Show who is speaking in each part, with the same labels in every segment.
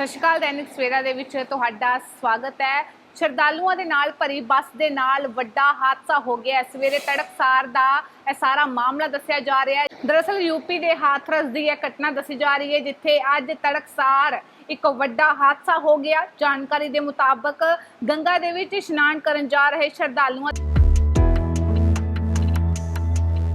Speaker 1: ਸਤਿ ਸ਼੍ਰੀ ਅਕਾਲ, ਦੈਨਿਕ ਸਵੇਰਾ ਦੇ ਵਿੱਚ ਤੁਹਾਡਾ ਸਵਾਗਤ ਹੈ। ਸ਼ਰਧਾਲੂਆਂ ਦੇ ਨਾਲ ਭਰੀ ਬੱਸ ਦੇ ਨਾਲ ਵੱਡਾ ਹਾਦਸਾ ਹੋ ਗਿਆ। ਸਵੇਰੇ ਤੜਕਸਾਰ ਦਾ ਇਹ ਸਾਰਾ ਮਾਮਲਾ ਦੱਸਿਆ ਜਾ ਰਿਹਾ ਹੈ। ਦਰਅਸਲ ਯੂਪੀ ਦੇ ਹਾਥਰਸ ਦੀ ਇਹ ਘਟਨਾ ਦੱਸੀ ਜਾ ਰਹੀ ਹੈ, ਜਿੱਥੇ ਅੱਜ ਤੜਕਸਾਰ ਇੱਕ ਵੱਡਾ ਹਾਦਸਾ ਹੋ ਗਿਆ। ਜਾਣਕਾਰੀ ਦੇ ਮੁਤਾਬਕ ਗੰਗਾ ਦੇ ਵਿੱਚ ਇਸ਼ਨਾਨ ਕਰਨ ਜਾ ਰਹੇ ਸ਼ਰਧਾਲੂਆਂ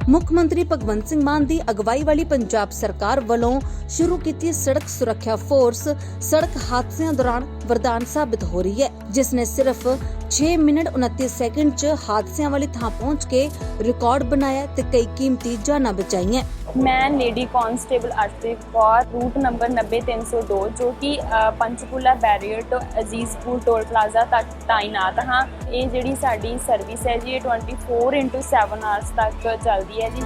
Speaker 2: ਮੁੱਖ ਮੰਤਰੀ ਭਗਵੰਤ ਸਿੰਘ ਮਾਨ ਦੀ ਅਗਵਾਈ ਵਾਲੀ ਪੰਜਾਬ ਸਰਕਾਰ ਵੱਲੋਂ ਸ਼ੁਰੂ ਕੀਤੀ ਸੜਕ ਸੁਰੱਖਿਆ ਫੋਰਸ ਸੜਕ ਹਾਦਸਿਆਂ ਦੌਰਾਨ ਵਰਦਾਨ ਸਾਬਿਤ ਹੋ ਰਹੀ ਹੈ ਜਿਸ ਨੇ ਸਿਰਫ 6 ਮਿੰਟ 29 ਸੈਕਿੰਡ 'ਚ ਹਾਦਸਿਆਂ ਵਾਲੀ ਥਾਂ ਪਹੁੰਚ ਕੇ ਰਿਕਾਰਡ ਬਣਾਇਆ ਤੇ ਕਈ ਕੀਮਤੀ ਜਾਨਾਂ ਬਚਾਈਆਂ।
Speaker 3: ਮੈਂ lady constable Arshdeep Kaur route number 90302 ਜੋ ਕਿ ਅ, ਪੰਚਕੂਲਾ ਬੈਰੀਅਰ ਤੋਂ ਅਜ਼ੀਜ਼ਪੁਰ ਟੋਲ ਪਲਾਜ਼ਾ ਤੱਕ ਤਾਇਨਾਤ ਹਾਂ। ਇਹ ਜਿਹੜੀ ਸਾਡੀ ਸਰਵਿਸ ਹੈ ਜੀ ਇਹ 24/7 ਆਵਰਸ ਤੱਕ ਚੱਲਦੀ ਹੈ ਜੀ।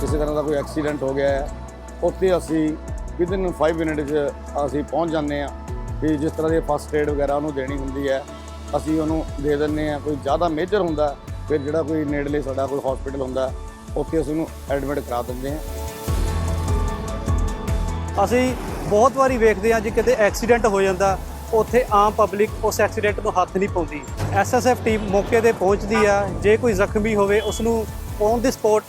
Speaker 4: ਕਿਸੇ ਤਰ੍ਹਾਂ ਦਾ ਕੋਈ ਐਕਸੀਡੈਂਟ ਹੋ ਗਿਆ ਹੈ ਉੱਥੇ ਅਸੀਂ ਵਿਦਿਨ 5 ਮਿੰਟ 'ਚ ਅਸੀਂ ਪਹੁੰਚ ਜਾਂਦੇ ਹਾਂ ਵੀ ਜਿਸ ਤਰ੍ਹਾਂ ਦੀ ਫਸਟ ਏਡ ਵਗੈਰਾ ਉਹਨੂੰ ਦੇਣੀ ਹੁੰਦੀ ਹੈ ਅਸੀਂ ਉਹਨੂੰ ਦੇ ਦਿੰਦੇ ਹਾਂ। ਕੋਈ ਜ਼ਿਆਦਾ ਮੇਜਰ ਹੁੰਦਾ ਫਿਰ ਜਿਹੜਾ ਕੋਈ ਨੇੜਲੇ ਸਾਡਾ ਕੋਈ ਹਸਪੀਟਲ ਹੁੰਦਾ ਉੱਥੇ ਅਸੀਂ ਉਹਨੂੰ ਐਡਮਿਟ ਕਰਾ ਦਿੰਦੇ ਹਾਂ।
Speaker 5: ਅਸੀਂ ਬਹੁਤ ਵਾਰੀ ਵੇਖਦੇ ਹਾਂ ਜੀ ਕਿਤੇ ਐਕਸੀਡੈਂਟ ਹੋ ਜਾਂਦਾ ਉੱਥੇ ਆਮ ਪਬਲਿਕ ਉਸ ਐਕਸੀਡੈਂਟ ਨੂੰ ਹੱਥ ਨਹੀਂ ਪਾਉਂਦੀ। ਐਸਐਸਐਫ ਟੀਮ ਮੌਕੇ ਤੇ ਪਹੁੰਚਦੀ ਆ। ਜੇ ਕੋਈ ਜ਼ਖਮੀ ਹੋਵੇ ਉਸ ਨੂੰ ਔਨ ਦੀ ਸਪੌਟ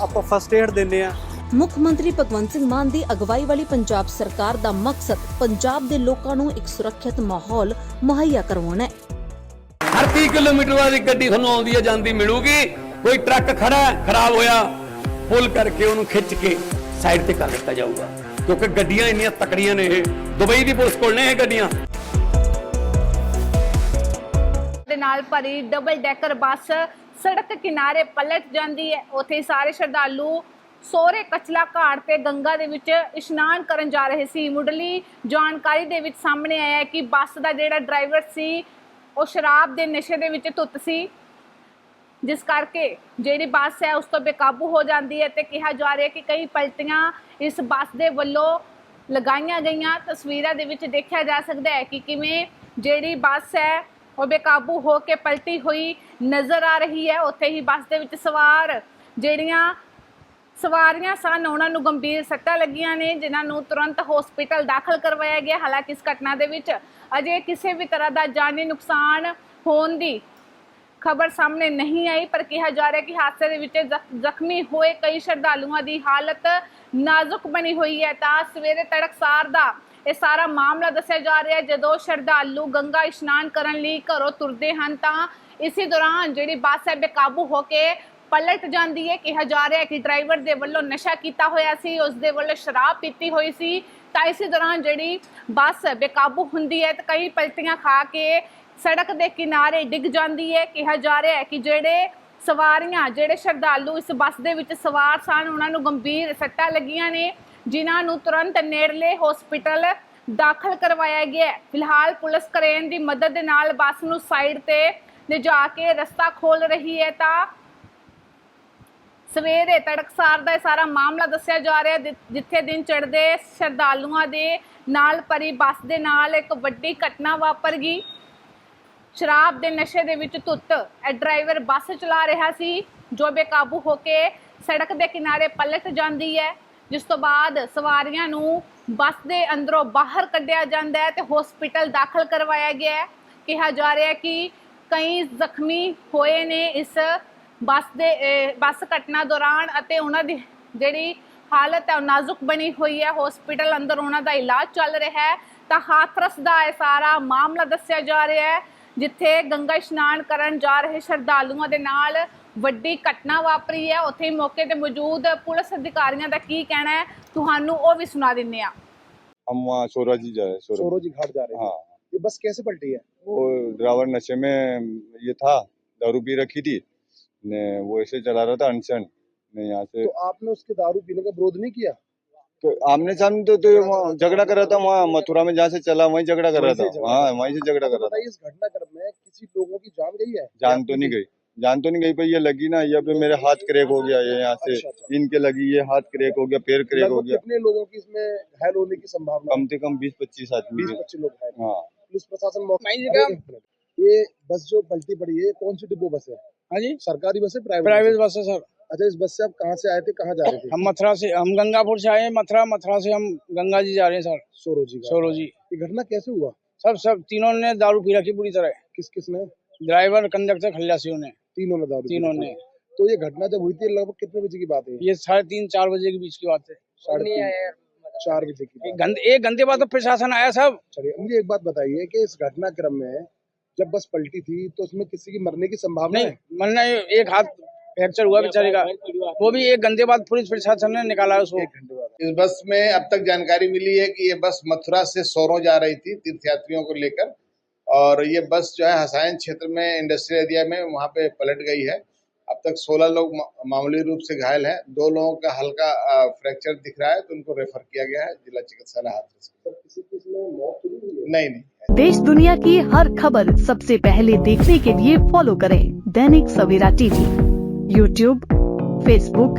Speaker 5: ਆਪਾਂ ਫਸਟ ਏਡ ਦਿੰਦੇ ਆ।
Speaker 2: ਮੁੱਖ ਮੰਤਰੀ ਭਗਵੰਤ ਸਿੰਘ ਮਾਨ ਦੀ ਅਗਵਾਈ ਵਾਲੀ ਪੰਜਾਬ ਸਰਕਾਰ ਦਾ ਮਕਸਦ ਪੰਜਾਬ ਦੇ ਲੋਕਾਂ ਨੂੰ ਇੱਕ ਸੁਰੱਖਿਅਤ ਮਾਹੌਲ ਮੁਹੱਈਆ ਕਰਵਾਉਣਾ ਹੈ।
Speaker 6: ਹਰ 30 ਕਿਲੋਮੀਟਰ ਬਾਅਦ ਇੱਕ ਗੱਡੀ ਤੁਹਾਨੂੰ ਆਉਂਦੀ ਹੈ ਜਾਂਦੀ ਮਿਲੂਗੀ। ਕੋਈ ਟਰੱਕ ਖੜਾ ਹੈ, ਖਰਾਬ ਹੋਇਆ ਪੁੱਲ ਕਰਕੇ ਉਹਨੂੰ ਖਿੱਚ ਕੇ ਸਾਈਡ ਤੇ ਕਰ ਦਿੱਤਾ ਜਾਊਗਾ। ਕਿਉਂਕਿ ਗੱਡੀਆਂ ਇੰਨੀਆਂ ਤਕੜੀਆਂ ਨੇ ਇਹ। ਦੁਬਈ ਦੀ ਪੁਲਿਸ ਕੋਲ ਨੇ ਇਹ ਗੱਡੀਆਂ।
Speaker 1: ਦੇ ਨਾਲ ਭਰੀ ਡਬਲ ਡੈਕਰ ਬੱਸ ਸੜਕ ਕਿਨਾਰੇ ਪਲਟ ਜਾਂਦੀ ਹੈ। ਉੱਥੇ ਸਾਰੇ ਸ਼ਰਧਾਲੂ ਸੋਰੇ ਕਚਲਾ ਘਾਟ ਤੇ ਗੰਗਾ ਦੇ ਵਿੱਚ ਇਸ਼ਨਾਨ ਕਰਨ ਜਾ ਰਹੇ ਸੀ। ਮੁੱਢਲੀ ਜਾਣਕਾਰੀ ਦੇ ਵਿੱਚ ਸਾਹਮਣੇ ਆਇਆ ਹੈ ਕਿ ਬੱਸ ਦਾ ਜਿਹੜਾ ਡਰਾਈਵਰ ਸੀ, ਉਹ ਸ਼ਰਾਬ ਦੇ ਨਸ਼ੇ ਦੇ ਵਿੱਚ ਧੁੱਤ ਸੀ। ਜਿਸ ਕਰਕੇ ਜਿਹੜੀ ਬੱਸ ਹੈ, ਉਸ ਤੋਂ ਬੇਕਾਬੂ ਹੋ ਜਾਂਦੀ ਹੈ ਤੇ ਕਿਹਾ ਜਾ ਰਿਹਾ ਕਿ ਕਈ ਪਲਟੀਆਂ ਇਸ ਬੱਸ ਦੇ ਵੱਲੋਂ ਲਗਾਈਆਂ ਗਈਆਂ। ਤਸਵੀਰਾਂ ਦੇ ਵਿੱਚ ਦੇਖਿਆ ਜਾ ਸਕਦਾ ਹੈ ਕਿ ਕਿਵੇਂ ਜਿਹੜੀ ਬੱਸ ਹੈ ਉਹ ਬੇਕਾਬੂ ਹੋ ਕੇ ਪਲਟੀ ਹੋਈ ਨਜ਼ਰ ਆ ਰਹੀ ਹੈ। ਉੱਥੇ ਹੀ ਬੱਸ ਦੇ ਵਿੱਚ ਸਵਾਰ ਜਿਹੜੀਆਂ ਸਵਾਰੀਆਂ ਸਨ, ਉਹਨਾਂ ਨੂੰ ਗੰਭੀਰ ਸੱਟਾਂ ਲੱਗੀਆਂ ਨੇ, ਜਿਨ੍ਹਾਂ ਨੂੰ ਤੁਰੰਤ ਹਸਪੀਟਲ ਦਾਖਲ ਕਰਵਾਇਆ ਗਿਆ। ਹਾਲਾਂਕਿ ਇਸ ਘਟਨਾ ਦੇ ਵਿੱਚ ਅਜੇ ਕਿਸੇ ਵੀ ਤਰ੍ਹਾਂ ਦਾ ਜਾਨੀ ਨੁਕਸਾਨ ਹੋਣ ਦੀ ਖਬਰ ਸਾਹਮਣੇ ਨਹੀਂ ਆਈ, ਪਰ ਕਿਹਾ ਜਾ ਰਿਹਾ ਕਿ ਹਾਦਸੇ ਦੇ ਵਿੱਚ ਜ਼ਖਮੀ ਹੋਏ ਕਈ ਸ਼ਰਧਾਲੂਆਂ ਦੀ ਹਾਲਤ ਨਾਜ਼ੁਕ ਬਣੀ ਹੋਈ ਹੈ। ਤਾਂ ਸਵੇਰੇ ਤੜਕਸਾਰ ਦਾ ਇਹ ਸਾਰਾ ਮਾਮਲਾ ਦੱਸਿਆ ਜਾ ਰਿਹਾ ਹੈ। ਜਦੋਂ ਸ਼ਰਧਾਲੂ ਗੰਗਾ ਇਸ਼ਨਾਨ ਕਰਨ ਲਈ ਘਰੋਂ ਤੁਰਦੇ ਹਨ ਤਾਂ ਇਸੇ ਦੌਰਾਨ ਜਿਹੜੀ ਬੱਸ ਹੈ ਬੇਕਾਬੂ ਹੋ ਕੇ ਪਲਟ ਜਾਂਦੀ ਹੈ। ਕਿਹਾ ਜਾ ਰਿਹਾ ਹੈ ਕਿ ਡਰਾਈਵਰ ਦੇ ਵੱਲੋਂ ਨਸ਼ਾ ਕੀਤਾ ਹੋਇਆ ਸੀ, ਉਸ ਦੇ ਵੱਲੋਂ ਸ਼ਰਾਬ ਪੀਤੀ ਹੋਈ ਸੀ। ਤਾਂ ਇਸੇ ਦੌਰਾਨ ਜਿਹੜੀ ਬੱਸ ਬੇਕਾਬੂ ਹੁੰਦੀ ਹੈ ਤਾਂ ਕਈ ਪਲਟੀਆਂ ਖਾ ਕੇ ਸੜਕ ਦੇ ਕਿਨਾਰੇ ਡਿੱਗ ਜਾਂਦੀ ਹੈ। ਕਿਹਾ ਜਾ ਰਿਹਾ ਹੈ ਕਿ ਜਿਹੜੇ ਸਵਾਰੀਆਂ, ਜਿਹੜੇ ਸ਼ਰਧਾਲੂ ਇਸ ਬੱਸ ਦੇ ਵਿੱਚ ਸਵਾਰ ਸਨ, ਉਹਨਾਂ ਨੂੰ ਗੰਭੀਰ ਸੱਟਾਂ ਲੱਗੀਆਂ ਨੇ। ਜਿਨ੍ਹਾਂ ਨੂੰ ਤੁਰੰਤ ਨੇੜਲੇ ਹਸਪੀਟਲ ਦਾਖਲ ਕਰਵਾਇਆ ਗਿਆ ਹੈ। ਫਿਲਹਾਲ ਪੁਲਿਸ ਕਰੇਨ ਦੀ ਮਦਦ ਦੇ ਨਾਲ ਬੱਸ ਨੂੰ ਸਾਈਡ ਤੇ ਲਿਜਾ ਕੇ ਰਸਤਾ ਖੋਲ ਰਹੀ ਹੈ ਤਾਂ ਸਵੇਰੇ ਤੜਕਸਾਰ ਦਾ ਸਾਰਾ ਮਾਮਲਾ ਦੱਸਿਆ ਜਾ ਰਿਹਾ ਜਿੱਥੇ ਦਿਨ ਚੜ੍ਹਦੇ ਸ਼ਰਧਾਲੂਆਂ ਦੇ ਨਾਲ ਭਰੀ ਬੱਸ ਦੇ ਨਾਲ ਇੱਕ ਵੱਡੀ ਘਟਨਾ ਵਾਪਰ ਗਈ। ਸ਼ਰਾਬ ਦੇ ਨਸ਼ੇ ਦੇ ਵਿੱਚ ਧੁੱਤ। ਇਹ ਡਰਾਈਵਰ ਬੱਸ ਚਲਾ ਰਿਹਾ ਸੀ, ਜੋ ਬੇਕਾਬੂ ਹੋ ਕੇ ਸੜਕ ਦੇ ਕਿਨਾਰੇ ਪਲਟ ਜਾਂਦੀ ਹੈ। ਜਿਸ ਤੋਂ ਬਾਅਦ ਸਵਾਰੀਆਂ ਨੂੰ ਬੱਸ ਦੇ ਅੰਦਰੋਂ ਬਾਹਰ ਕੱਢਿਆ ਜਾਂਦਾ ਹੈ ਤੇ ਹਸਪੀਟਲ ਦਾਖਲ ਕਰਵਾਇਆ ਗਿਆ ਹੈ। ਕਿਹਾ ਜਾ ਰਿਹਾ ਹੈ ਕਿ ਕਈ ਜ਼ਖਮੀ ਹੋਏ ਨੇ ਇਸ ਬੱਸ ਦੇ ਬੱਸ ਘਟਨਾ ਦੌਰਾਨ ਅਤੇ ਉਹਨਾਂ ਦੀ ਜਿਹੜੀ ਹਾਲਤ ਹੈ ਉਹ ਨਾਜ਼ੁਕ ਬਣੀ ਹੋਈ ਹੈ। ਹਸਪੀਟਲ ਅੰਦਰ ਉਹਨਾਂ ਦਾ ਇਲਾਜ ਚੱਲ ਰਿਹਾ ਹੈ। ਤਾਂ ਹਾਥਰਸ ਦਾ ਇਹ ਸਾਰਾ ਮਾਮਲਾ ਦੱਸਿਆ ਜਾ ਰਿਹਾ ਹੈ, ਜਿੱਥੇ ਗੰਗਾ ਇਸ਼ਨਾਨ ਕਰਨ ਜਾ ਰਹੇ ਸ਼ਰਧਾਲੂਆਂ ਦੇ ਨਾਲ ਵੱਡੀ ਘਟਨਾ ਵਾਪਰੀ ਹੈ ਉੱਥੇ ਹੀ ਮੌਕੇ ਤੇ ਮੌਜੂਦ ਪੁਲਿਸ ਅਧਿਕਾਰੀਆਂ ਦਾ ਕੀ ਕਹਿਣਾ ਹੈ ਤੁਹਾਨੂੰ ਉਹ ਵੀ ਸੁਣਾ ਦਿੰਨੇ ਆ
Speaker 4: हम वहाँ सोरा जी जाए सोरा
Speaker 7: सोरो जी घाट जा रहे थे
Speaker 4: हाँ
Speaker 7: ये बस कैसे पलटी है
Speaker 4: वो ड्राइवर नशे में ये था दारू पी रखी थी ने वो ऐसे चला रहा था अनशन ने यहाँ से
Speaker 7: तो आपने उसके दारू पीने का विरोध नहीं किया
Speaker 4: तो आमने सामने तो, तो वहाँ झगड़ा कर रहा था वहाँ मथुरा में जहाँ से चला वहीं झगड़ा कर रहा
Speaker 7: वहीं
Speaker 4: था
Speaker 7: से झगड़ा
Speaker 4: हाँ वहीं से झगड़ा कर रहा था
Speaker 7: बताइए इस घटनाक्रम में किसी लोगों की जान गई है
Speaker 4: जान तो नहीं गई जान तो नहीं गई पर ये लगी ना ये पे मेरे हाथ क्रैक हो गया ये यहाँ से।
Speaker 7: अच्छा, अच्छा।
Speaker 4: इनके लगी ये हाथ क्रैक हो गया पैर क्रैक हो गया।
Speaker 7: कितने लोगों की इसमें घायल होने की संभावना
Speaker 4: कम से कम बीस पच्चीस आदमी
Speaker 7: बीस पच्चीस लोग हाँ। पुलिस प्रशासन। ये बस जो पलटी पड़ी है कौन सी डिब्बो बस है?
Speaker 8: हाँ जी।
Speaker 7: सरकारी बस है प्राइवेट
Speaker 8: प्राइवेट बस है सर
Speaker 7: अच्छा इस बस से आप कहाँ से आए थे कहाँ जा रहे थे?
Speaker 8: हम मथुरा से हम गंगापुर से आए हैं मथुरा मथुरा से हम गंगा जी जा रहे हैं सर
Speaker 7: सोरो जी का।
Speaker 8: जी
Speaker 7: ये घटना कैसे हुआ?
Speaker 8: सब सब तीनों ने दारू पी रखी पूरी तरह।
Speaker 7: किस किस ने?
Speaker 8: ड्राइवर कंडक्टर खल्लासियों ने।
Speaker 7: तीनों ने दारू
Speaker 8: तीनों ने।
Speaker 7: तो ये घटना जब हुई थी लगभग कितने बजे की बात है ये?
Speaker 8: साढ़े तीन चार बजे के बीच की बात है।
Speaker 7: साढ़े तीन चार बजे की
Speaker 8: एक घंटे एक घंटे बाद तो प्रशासन आया सब।
Speaker 7: चलिए मुझे एक बात बताइए कि इस घटनाक्रम में जब बस पलटी थी तो उसमें किसी की मरने की संभावना
Speaker 8: नहीं मरना एक हाथ फ्रैक्चर हुआ बेचारे का। वो भी एक घंटे बाद पुलिस प्रशासन ने निकाला उसको।
Speaker 7: एक घंटे बाद।
Speaker 9: इस बस में अब तक जानकारी मिली है कि ये बस मथुरा से सोरों जा रही थी तीर्थयात्रियों को लेकर। और ये बस जो है हसायन क्षेत्र में इंडस्ट्रियल एरिया में वहाँ पे पलट गई है। अब तक 16 लोग मामूली रूप से घायल हैं। दो लोगों का हल्का फ्रैक्चर दिख रहा है तो उनको रेफर किया गया है जिला चिकित्सालय हाथरस
Speaker 7: तो नहीं हुई?
Speaker 9: नहीं नहीं।
Speaker 10: देश दुनिया की हर खबर सबसे पहले देखने के लिए फॉलो करें Dainik Savera TV YouTube Facebook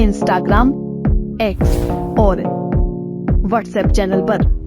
Speaker 10: Instagram X और व्हाट्सएप चैनल पर।